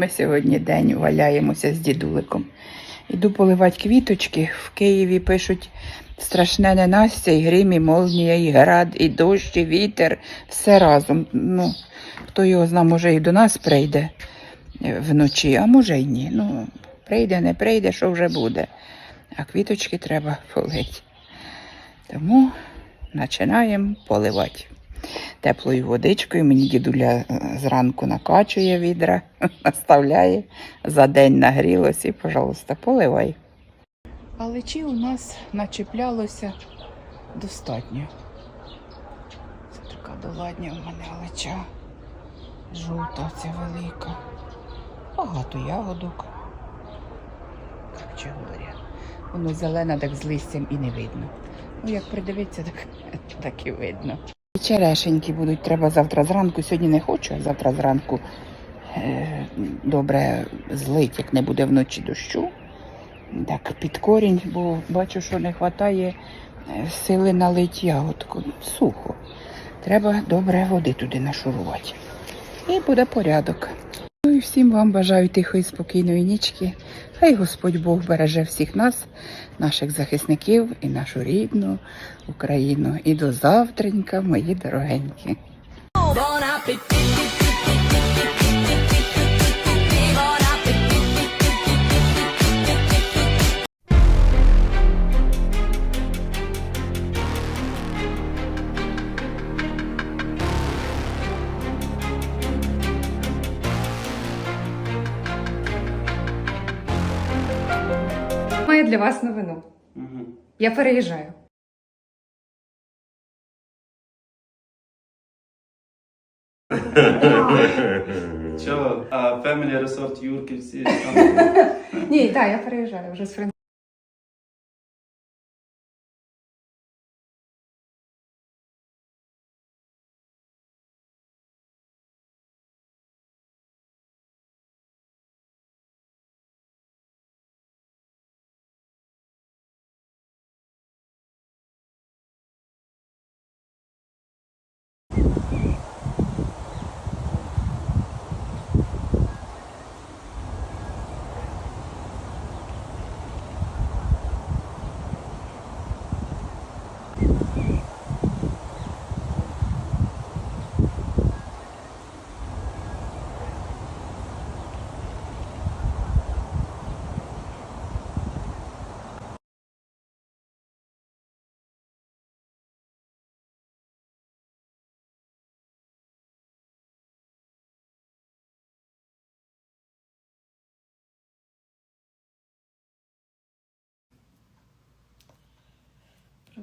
ми сьогодні день валяємося з дідуликом. Іду поливати квіточки. В Києві пишуть страшне ненастя, і грім, і молнія, і град, і дощ, і вітер. Все разом. Ну, хто його зна, може і до нас прийде вночі, а може й ні. Ну, прийде, не прийде, що вже буде. А квіточки треба полити. Тому починаємо поливати теплою водичкою. Мені дідуля е, зранку накачує відра, наставляє, за день нагрілося і, пожалуйста, поливай. Але чи у нас начеплялося достатньо? Це така доладня у мене алеча. Жовта, ця велика. Багато ягодок. Короче говоря. Воно зелене, так з листям і не видно. Ну, як придивитися, так, так і видно. Черешеньки будуть, треба завтра зранку. Сьогодні не хочу, а завтра зранку е, добре злить, як не буде вночі дощу. Так, під корінь, бо бачу, що не вистачає сили налить ягодку. Сухо. Треба добре води туди нашурувати. І буде порядок. Всім вам бажаю тихої, спокійної нічки. Хай Господь Бог береже всіх нас, наших захисників і нашу рідну Україну. І до завтренька, мої дорогенькі. Для вас новину. Я переїжджаю. Чого? а Family Resort Юрки всі. Ні, так, я переїжджаю вже з Френ-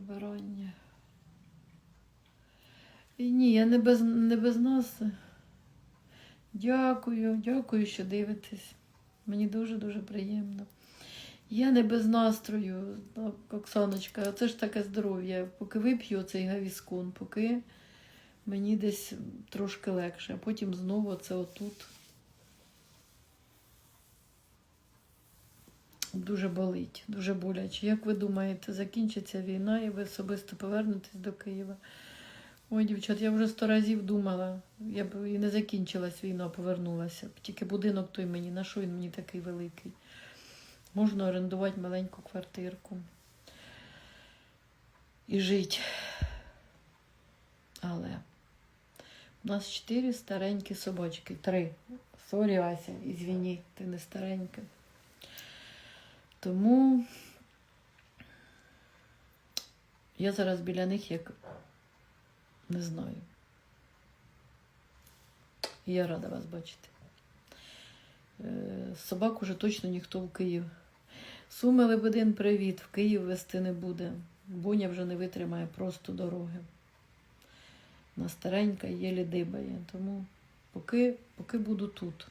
Прибирання. І ні, я не без, не без нас. Дякую, дякую, що дивитесь. Мені дуже-дуже приємно. Я не без настрою, Оксаночка, це ж таке здоров'я. Поки вип'ю цей гавіскон, поки мені десь трошки легше, а потім знову це отут. Дуже болить, дуже боляче. Як ви думаєте, закінчиться війна і ви особисто повернетесь до Києва? Ой, дівчат, я вже сто разів думала. Я б і не закінчилась війна, а повернулася. Тільки будинок той мені, на що він мені такий великий? Можна орендувати маленьку квартирку і жити. Але у нас чотири старенькі собачки. Три. Сорі, Ася, ізвіні, ти не старенька. Тому я зараз біля них як не знаю. І Я рада вас бачити. Е, Собак уже точно ніхто в Київ. Суми Лебедин, привіт. В Київ вести не буде. Буня вже не витримає просто дороги. Вона старенька, єлі дибає. Тому поки, поки буду тут.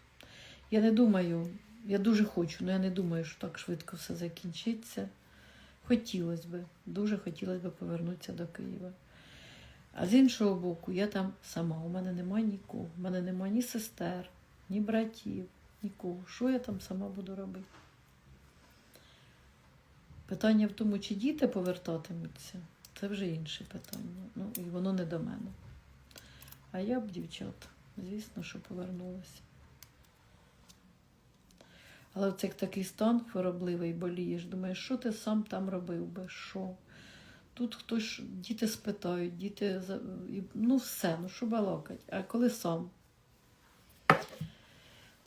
Я не думаю, я дуже хочу, але я не думаю, що так швидко все закінчиться. Хотілося б, дуже хотілося б повернутися до Києва. А з іншого боку, я там сама. У мене немає нікого. У мене немає ні сестер, ні братів, нікого. Що я там сама буду робити? Питання в тому, чи діти повертатимуться, це вже інше питання. Ну, і воно не до мене. А я б, дівчат, звісно, що повернулася. Але це як такий стан хворобливий, болієш. Думаєш, що ти сам там робив би? Що? Тут хтось, діти спитають, діти, ну все, ну що балакать. А коли сам?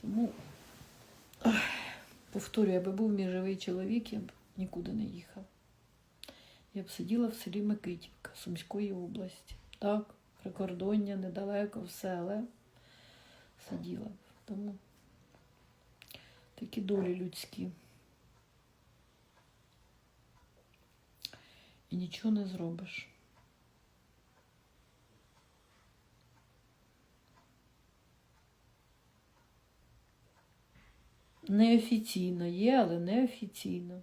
Тому, ой, повторюю, аби був мій живий чоловік, я б нікуди не їхав. Я б сиділа в селі Микитівка Сумської області. Так, прикордоння недалеко, все, але сиділа. Тому такі долі людські. І нічого не зробиш. Неофіційно є, але неофіційно.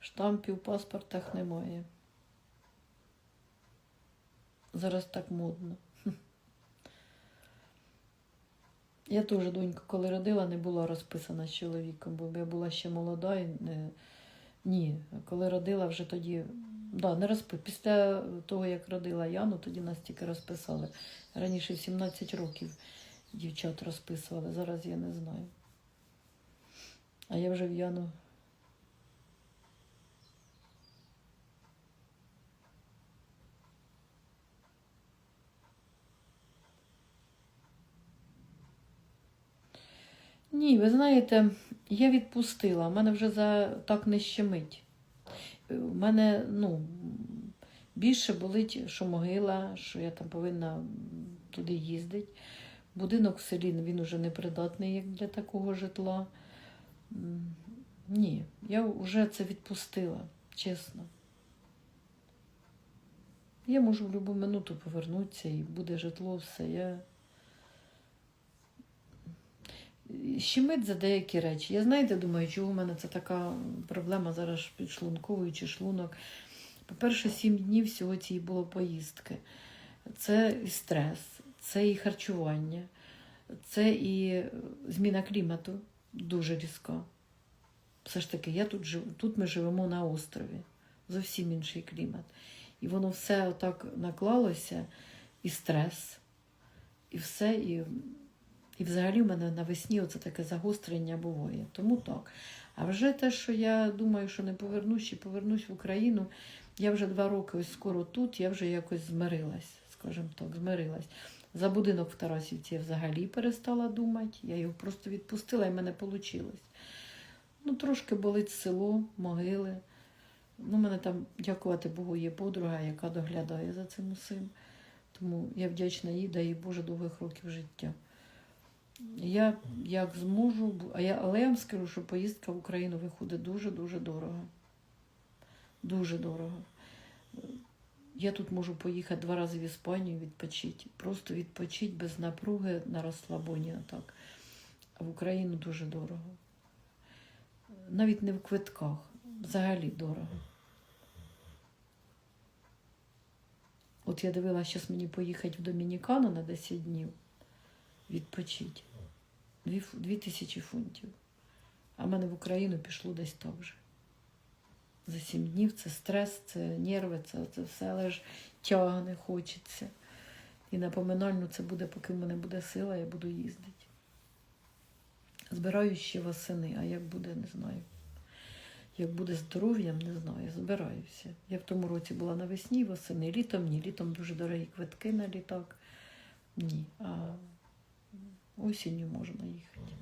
Штампів в паспортах немає. Зараз так модно. Я теж доньку, коли родила, не була розписана з чоловіком, бо я була ще молода і не... ні. Коли родила, вже тоді. Да, не розпи... Після того, як родила Яну, тоді нас тільки розписали. Раніше в 17 років дівчат розписували, зараз я не знаю. А я вже в Яну. Ні, ви знаєте, я відпустила. У мене вже за так не щемить. У мене ну, більше болить, що могила, що я там повинна туди їздити. Будинок в селі він вже не придатний як для такого житла. Ні, я вже це відпустила, чесно. Я можу в будь-яку минуту повернутися і буде житло, все. Я... щемить за деякі речі. Я знаєте, думаю, чого в мене це така проблема зараз підшлунковою чи шлунок. По-перше, сім днів всього цієї було поїздки. Це і стрес, це і харчування, це і зміна клімату дуже різка. Все ж таки, я тут живу, тут ми живемо на острові, зовсім інший клімат. І воно все отак наклалося, і стрес, і все, і і взагалі в мене навесні оце таке загострення буває. Тому так. А вже те, що я думаю, що не повернусь чи повернусь в Україну, я вже два роки ось скоро тут, я вже якось змирилась, скажімо так, змирилась. За будинок в Тарасівці я взагалі перестала думати. Я його просто відпустила і в мене вийшло. Ну, трошки болить село, могили. Ну, мене там, дякувати Богу, є подруга, яка доглядає за цим усім. Тому я вдячна їй, дай Боже довгих років життя. Я як зможу, а я, але я вам скажу, що поїздка в Україну виходить дуже-дуже дорого. Дуже дорого. Я тут можу поїхати два рази в Іспанію відпочити. Просто відпочити без напруги на розслабоні. Так. А в Україну дуже дорого. Навіть не в квитках. Взагалі дорого. От я дивилася, зараз мені поїхати в Домінікану на 10 днів відпочити. Дві, дві тисячі фунтів. А в мене в Україну пішло десь так же. За сім днів це стрес, це нерви, це, це все, ж тягне, хочеться. І напоминально це буде, поки в мене буде сила, я буду їздити. Збираю ще восени, а як буде, не знаю. Як буде здоров'ям, не знаю, збираюся. Я в тому році була навесні, восени, літом ні. Літом дуже дорогі квитки на літак. Ні. А осінню можна їхати.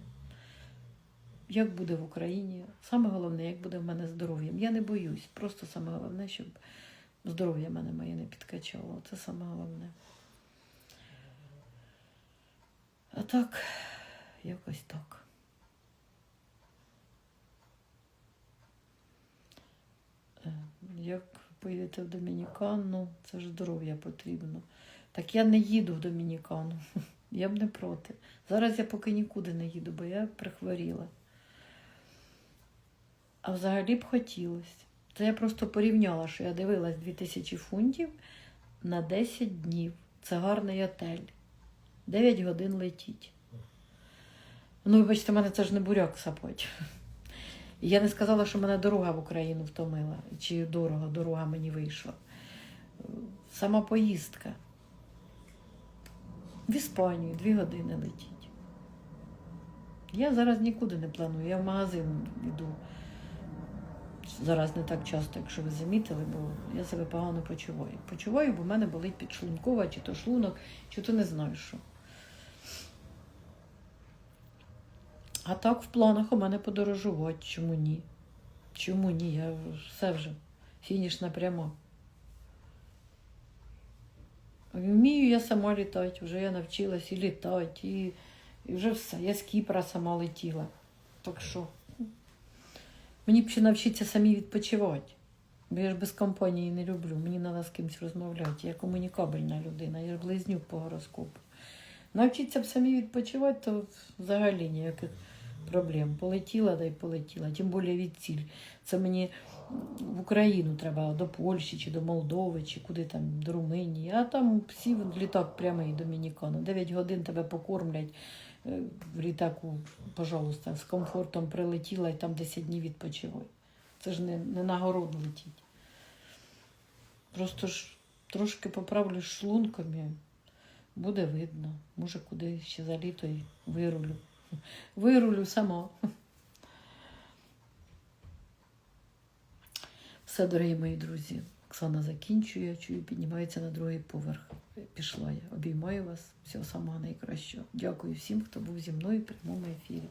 Як буде в Україні? Саме головне, як буде в мене здоров'ям. Я не боюсь. Просто саме головне, щоб здоров'я мене моє не підкачало. Це саме головне. А так, якось так. Е, Як поїдете в Домінікану, це ж здоров'я потрібно. Так я не їду в Домінікану. Я б не проти. Зараз я поки нікуди не їду, бо я прихворіла. А взагалі б хотілося. Це я просто порівняла, що я дивилась 2000 фунтів на 10 днів. Це гарний отель. 9 годин летіть. Ну, вибачте, мене це ж не буряк сапать. І я не сказала, що мене дорога в Україну втомила. Чи дорого, дорога мені вийшла. Сама поїздка. В Іспанію дві години летіть. Я зараз нікуди не планую, я в магазин йду. Зараз не так часто, якщо ви замітили, бо я себе погано почуваю. Почуваю, бо в мене болить підшлункова, чи то шлунок, чи то не знаю що. А так в планах у мене подорожувати. Чому ні? Чому ні? Я все вже фінішна пряма. Вмію я сама літати, вже я навчилась і літати, і, і вже все. Я з Кіпра сама летіла. Так що мені б ще навчитися самі відпочивати. Бо я ж без компанії не люблю. Мені треба з кимось розмовляти. Я комунікабельна людина, я ж близнюк по гороскопу. Навчитися б самі відпочивати, то взагалі ніяких проблем. Полетіла, да й полетіла. Тим більше від ціль. Це мені в Україну треба до Польщі чи до Молдови, чи куди там, до Румунії. А там сів літак прямий Домінікану. 9 годин тебе покормлять е, в літаку, пожалуйста, з комфортом прилетіла і там 10 днів відпочивай. Це ж не, не на город летіть. Просто ж трошки поправлю і буде видно. Може, куди ще за літо і вирулю. Вирулю сама. Все, дорогі мої друзі. Оксана закінчує, чую, піднімається на другий поверх. Пішла я. Обіймаю вас. Всього самого найкращого. Дякую всім, хто був зі мною в прямому ефірі.